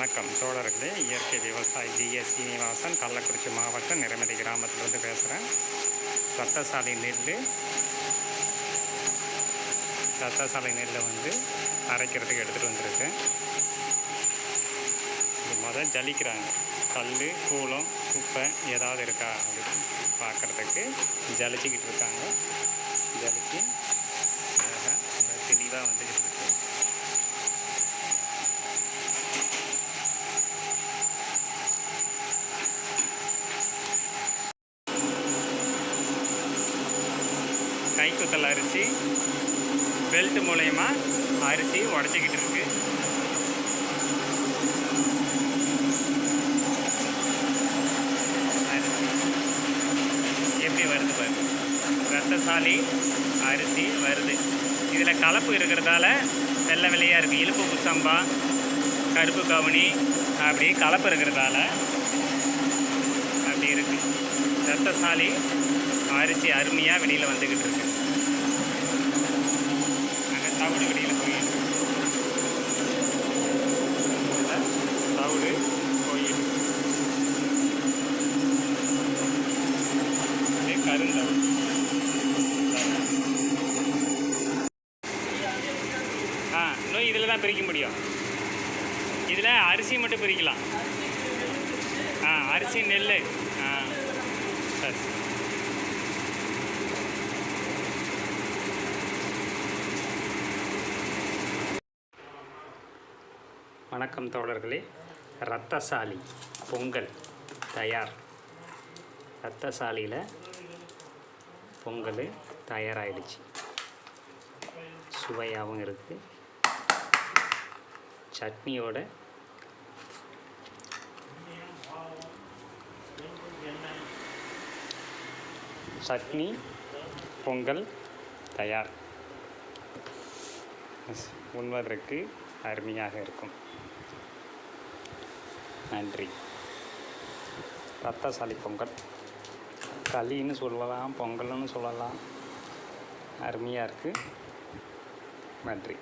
வணக்கம். தோழர்களே இயற்கை விவசாயி ஜிஎஸ் சீனிவாசன் கள்ளக்குறிச்சி மாவட்டம் நிரமதி கிராமத்திலிருந்து பேசுகிறேன் ரத்தசாலை நெல் ரத்தசாலை நெல்லை வந்து அரைக்கிறதுக்கு எடுத்துகிட்டு வந்திருக்கேன். மொதல் ஜலிக்கிறாங்க. கல் கூலம் குப்பை ஏதாவது இருக்கா அப்படின்னு பார்க்குறதுக்கு ஜலிச்சிக்கிட்டு இருக்காங்க ஜலிச்சு அழகா தெளிவாக வந்துக்கிட்டு இருக்கு கைக்குத்தல் அரிசி பெல்ட் மூலயமா அரிசி உடச்சிக்கிட்டு இருக்கு. அரிசி எப்படி வருது பாரு. ரத்தசாலி அரிசி வருது. இதில் கலப்பு இருக்கிறதால வெள்ளை வெள்ளையாக இருக்குது இழுப்பு குசம்பா கருப்பு கவுனி அப்படி கலப்பு இருக்கிறதால அப்படி இருக்குது ரத்தசாலி அரிசி அருமையாக வெளியில் வந்துக்கிட்டு இருக்கு. ஆ இதில் தான் பிரிக்க முடியும். இதில் அரிசி மட்டும் பிரிக்கலாம். ஆ அரிசி நெல் ஆ சரி. வணக்கம் தோழர்களே. ரத்தசாலி பொங்கல் தயார். ரத்தசாலியில் பொங்கல் தயாராகிடுச்சு சுவையாகவும் இருக்குது சட்னியோட. சட்னி பொங்கல் தயார். உண்பதற்கு அருமையாக இருக்கும். நன்றி. ரத்தசாலி பொங்கல். களின்னு சொல்லலாம் பொங்கல்னு சொல்லலாம். அருமையாக இருக்குது நன்றி.